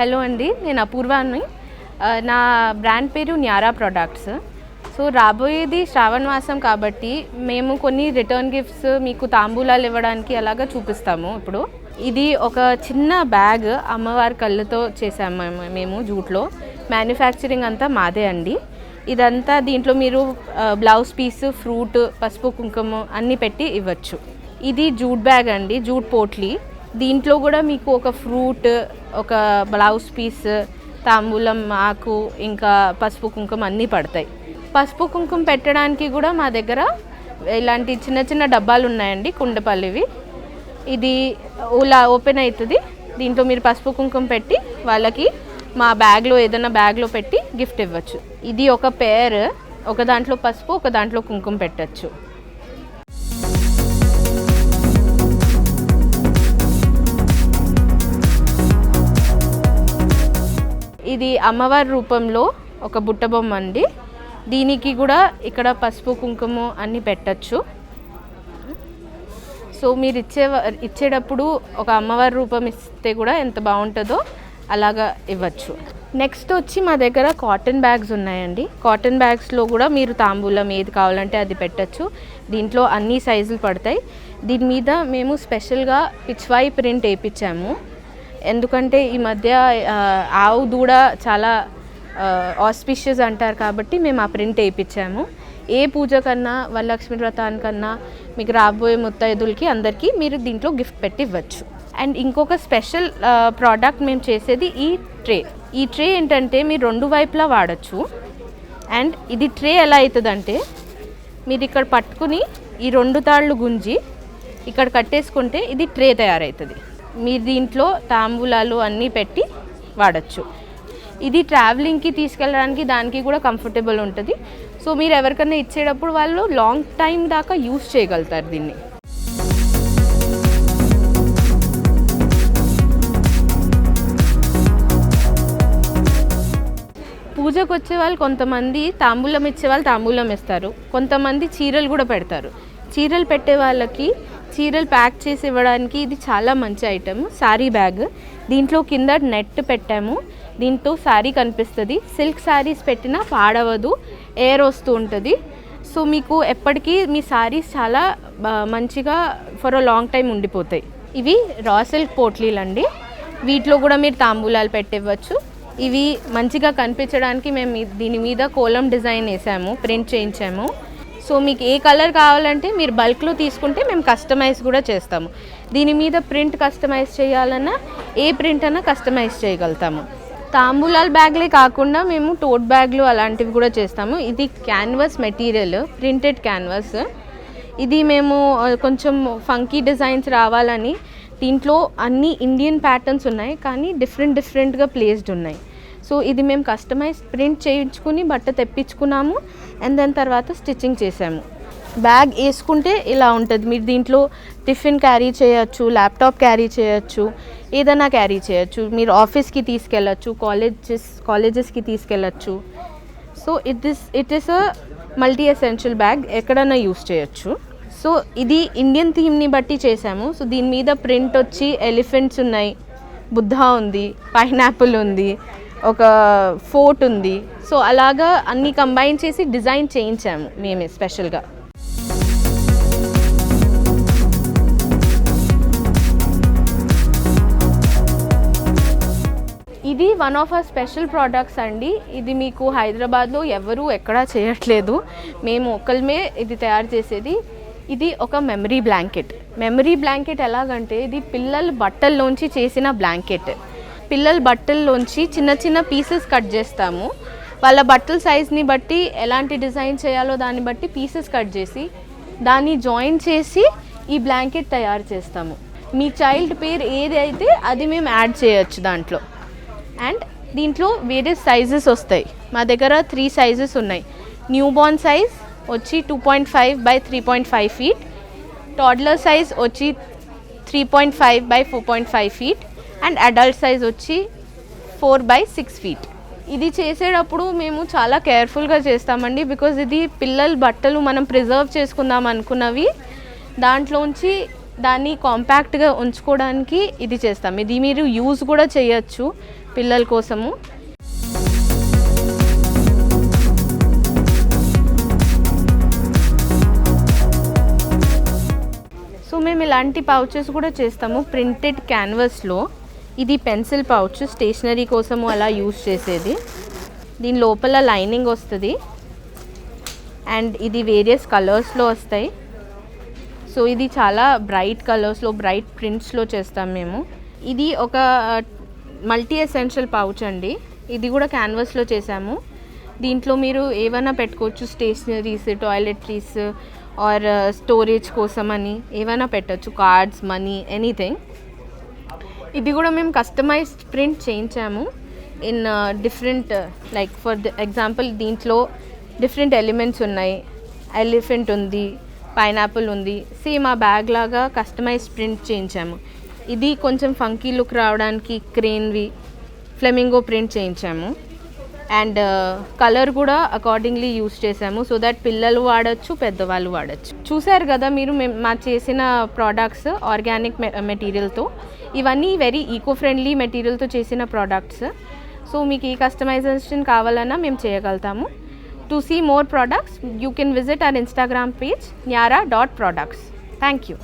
Hello అండి నేను అపూర్వాని నా బ్రాండ్ పేరు న్యారా ప్రొడక్ట్స్. సో రాబోయేది శ్రావణ మాసం కాబట్టి మేము కొన్ని రిటర్న్ గిఫ్ట్స్ మీకు తాంబూలాలు ఇవ్వడానికి అలాగా చూపిస్తాము ఇప్పుడు. ఇది ఒక చిన్న బ్యాగ్ అమ్మవారి కళ్ళతో చేసాము మేము- మేము జూట్లో. మ్యానుఫ్యాక్చరింగ్ అంతా మాదే అండి. ఇదంతా దీంట్లో మీరు బ్లౌజ్ పీస్ ఫ్రూట్ పసుపు కుంకుమ అన్నీ పెట్టి ఇవ్వచ్చు. ఇది జూట్ బ్యాగ్ అండి జూట్ పోట్లీ. దీంట్లో కూడా మీకు ఒక ఫ్రూట్ ఒక బ్లౌజ్ పీస్ తాంబూలం ఆకు ఇంకా పసుపు కుంకుమ అన్నీ పడతాయి. పసుపు కుంకుమ పెట్టడానికి కూడా మా దగ్గర ఇలాంటి చిన్న చిన్న డబ్బాలు ఉన్నాయండి కుండపల్లివి. ఇది ఇలా ఓపెన్ అవుతుంది. దీంట్లో మీరు పసుపు కుంకుమ పెట్టి వాళ్ళకి మా బ్యాగ్లో ఏదైనా బ్యాగ్లో పెట్టి గిఫ్ట్ ఇవ్వచ్చు. ఇది ఒక పేర్ ఒక దాంట్లో పసుపు ఒక దాంట్లో కుంకుమ పెట్టచ్చు. ఇది అమ్మవారి రూపంలో ఒక బుట్ట బొమ్మ అండి. దీనికి కూడా ఇక్కడ పసుపు కుంకుమ అన్నీ పెట్టచ్చు. సో మీరు ఇచ్చే ఇచ్చేటప్పుడు ఒక అమ్మవారి రూపం ఇస్తే కూడా ఎంత బాగుంటుందో అలాగా ఇవ్వచ్చు. నెక్స్ట్ వచ్చి మా దగ్గర కాటన్ బ్యాగ్స్ ఉన్నాయండి. కాటన్ బ్యాగ్స్లో కూడా మీరు తాంబూలం ఏది కావాలంటే అది పెట్టచ్చు. దీంట్లో అన్ని సైజులు పడతాయి. దీని మీద మేము స్పెషల్గా పిచ్వాయి ప్రింట్ వేయించాము. ఎందుకంటే ఈ మధ్య ఆవు దూడ చాలా ఆస్పిషియస్ అంటారు కాబట్టి మేము ఆ ప్రింట్ వేయించాము. ఏ పూజ కన్నా వరలక్ష్మి వ్రతానికన్నా మీకు రాబోయే ముత్తైదులకి అందరికీ మీరు దీంట్లో గిఫ్ట్ పెట్టి ఇవ్వచ్చు. అండ్ ఇంకొక స్పెషల్ ప్రోడక్ట్ మేము చేసేది ఈ ట్రే. ఈ ట్రే ఏంటంటే మీరు రెండు వైపులా వాడచ్చు. అండ్ ఇది ట్రే ఎలా అవుతుందంటే మీరు ఇక్కడ పట్టుకుని ఈ రెండు తాళ్ళు గుంజి ఇక్కడ కట్టేసుకుంటే ఇది ట్రే తయారవుతుంది మీరు దీంట్లో తాంబూలాలు అన్నీ పెట్టి వాడచ్చు. ఇది ట్రావెలింగ్కి తీసుకెళ్ళడానికి దానికి కూడా కంఫర్టబుల్ ఉంటుంది. సో మీరు ఎవరికైనా ఇచ్చేటప్పుడు వాళ్ళు లాంగ్ టైం దాకా యూస్ చేయగలుగుతారు దీన్ని. పూజకు వచ్చే వాళ్ళు కొంతమంది తాంబూలం ఇచ్చే వాళ్ళు తాంబూలం ఇస్తారు కొంతమంది చీరలు కూడా పెడతారు. చీరలు పెట్టే వాళ్ళకి చీరలు ప్యాక్ చేసి ఇవ్వడానికి ఇది చాలా మంచి ఐటమ్ శారీ బ్యాగ్ దీంట్లో కింద నెట్ పెట్టాము. దీంతో శారీ కనిపిస్తుంది. సిల్క్ శారీస్ పెట్టినా పాడవదు. ఎయిర్ వస్తూ ఉంటుంది. సో మీకు ఎప్పటికీ మీ శారీస్ చాలా మంచిగా ఫర్ అ లాంగ్ టైం ఉండిపోతాయి. ఇవి రా సిల్క్ పోట్లీలు అండి. వీటిలో కూడా మీరు తాంబూలాలు పెట్టివ్వచ్చు. ఇవి మంచిగా కనిపించడానికి మేము దీని మీద కోలం డిజైన్ వేసాము ప్రింట్ చేయించాము. సో మీకు ఏ కలర్ కావాలంటే మీరు బల్క్లో తీసుకుంటే మేము కస్టమైజ్ కూడా చేస్తాము. దీని మీద ప్రింట్ కస్టమైజ్ చేయాలన్నా ఏ ప్రింట్ అన్నా కస్టమైజ్ చేయగలుగుతాము. తాంబూలాల బ్యాగ్లే కాకుండా మేము టోట్ బ్యాగ్లు అలాంటివి కూడా చేస్తాము. ఇది క్యాన్వాస్ మెటీరియల్ ప్రింటెడ్ క్యాన్వాస్. ఇది మేము కొంచెం ఫంకీ డిజైన్స్ రావాలని దీంట్లో అన్ని ఇండియన్ ప్యాటర్న్స్ ఉన్నాయి. కానీ డిఫరెంట్ డిఫరెంట్గా ప్లేస్డ్ ఉన్నాయి. సో ఇది మేము కస్టమైజ్ ప్రింట్ చేయించుకుని బట్ట తెప్పించుకున్నాము. అండ్ దాని తర్వాత స్టిచ్చింగ్ చేసాము బ్యాగ్ వేసుకుంటే ఇలా ఉంటుంది. మీరు దీంట్లో టిఫిన్ క్యారీ చేయొచ్చు ల్యాప్టాప్ క్యారీ చేయొచ్చు ఏదైనా క్యారీ చేయొచ్చు. మీరు ఆఫీస్కి తీసుకెళ్ళచ్చు కాలేజెస్ కాలేజెస్కి తీసుకెళ్ళచ్చు. So it is it is a multi essential bag ఎక్కడైనా యూస్ చేయొచ్చు. సో ఇది ఇండియన్ థీమ్ని బట్టి చేసాము సో దీని మీద ప్రింట్ వచ్చి ఎలిఫెంట్స్ ఉన్నాయి. బుద్ధ ఉంది పైనాపిల్ ఉంది ఒక ఫోర్ట్ ఉంది. సో అలాగా అన్ని కంబైన్ చేసి డిజైన్ చేయించాము మేమే స్పెషల్గా. ఇది one of a special products అండి. ఇది మీకు హైదరాబాద్లో ఎవరూ ఎక్కడా చేయట్లేదు. మేము ఒకళ్ళమే ఇది తయారు చేసేది. ఇది ఒక మెమరీ బ్లాంకెట్. మెమరీ బ్లాంకెట్ ఎలాగంటే ఇది పిల్లల బట్టల్లోంచి చేసిన బ్లాంకెట్. పిల్లల బట్టల్లోంచి చిన్న చిన్న పీసెస్ కట్ చేస్తాము. వాళ్ళ బట్టల సైజ్ని బట్టి ఎలాంటి డిజైన్ చేయాలో దాన్ని బట్టి పీసెస్ కట్ చేసి దాన్ని జాయిన్ చేసి ఈ బ్లాంకెట్ తయారు చేస్తాము. మీ చైల్డ్ పేరు ఏది అయితే అది మేము యాడ్ చేయొచ్చు దాంట్లో. అండ్ దీంట్లో వేరే సైజెస్ వస్తాయి. మా దగ్గర త్రీ సైజెస్ ఉన్నాయి. న్యూబార్న్ సైజ్ వచ్చి two point five by three point five feet. Toddler size వచ్చి three point five by four point five feet. And adult size వచ్చి ఫోర్ బై సిక్స్ ఫీట్. ఇది చేసేటప్పుడు మేము చాలా కేర్ఫుల్గా చేస్తామండి బికాజ్ ఇది పిల్లల బట్టలు మనం ప్రిజర్వ్ చేసుకుందాం అనుకున్నవి. దాంట్లోంచి దాన్ని కాంపాక్ట్గా ఉంచుకోవడానికి ఇది చేస్తాం. ఇది మీరు యూజ్ కూడా చేయొచ్చు పిల్లల కోసము. సో మేము ఇలాంటి పౌచెస్ కూడా చేస్తాము ప్రింటెడ్ క్యాన్వాస్లో. ఇది పెన్సిల్ పౌచ్ స్టేషనరీ కోసము అలా యూస్ చేసేది. దీని లోపల లైనింగ్ వస్తుంది. అండ్ ఇది వేరియస్ కలర్స్లో వస్తాయి. సో ఇది చాలా బ్రైట్ కలర్స్లో బ్రైట్ ప్రింట్స్లో చేస్తాం మేము. ఇది ఒక మల్టీ ఎసెన్షియల్ పౌచ్ అండి. ఇది కూడా క్యాన్వాస్లో చేసాము. దీంట్లో మీరు ఏమైనా పెట్టుకోవచ్చు స్టేషనరీస్ టాయిలెటరీస్ ఆర్ స్టోరేజ్ కోసం అని ఏమైనా పెట్టచ్చు. Cards money anything. ఇది కూడా మేము కస్టమైజ్ ప్రింట్ చేయించాము. In different like for example దీంట్లో డిఫరెంట్ ఎలిమెంట్స్ ఉన్నాయి. ఎలిఫెంట్ ఉంది పైనాపిల్ ఉంది. సేమ్ ఆ బ్యాగ్ లాగా కస్టమైజ్ ప్రింట్ చేయించాము. ఇది కొంచెం ఫంకీ లుక్ రావడానికి క్రేన్వి ఫ్లెమింగో ప్రింట్ చేయించాము. అండ్ కలర్ కూడా అకార్డింగ్లీ యూస్ చేసాము సో దట్ పిల్లలు వాడచ్చు పెద్దవాళ్ళు వాడచ్చు. చూసారు కదా మీరు మేము మా చేసిన ప్రోడక్ట్స్ ఆర్గానిక్ మెటీరియల్తో ఇవన్నీ వెరీ ఈకో ఫ్రెండ్లీ మెటీరియల్తో చేసిన ప్రోడక్ట్స్ సో మీకు ఈ కస్టమైజేషన్ కావాలన్నా మేము చేయగలుగుతాము. To see more products you can visit our Instagram page Nyara dot products thank you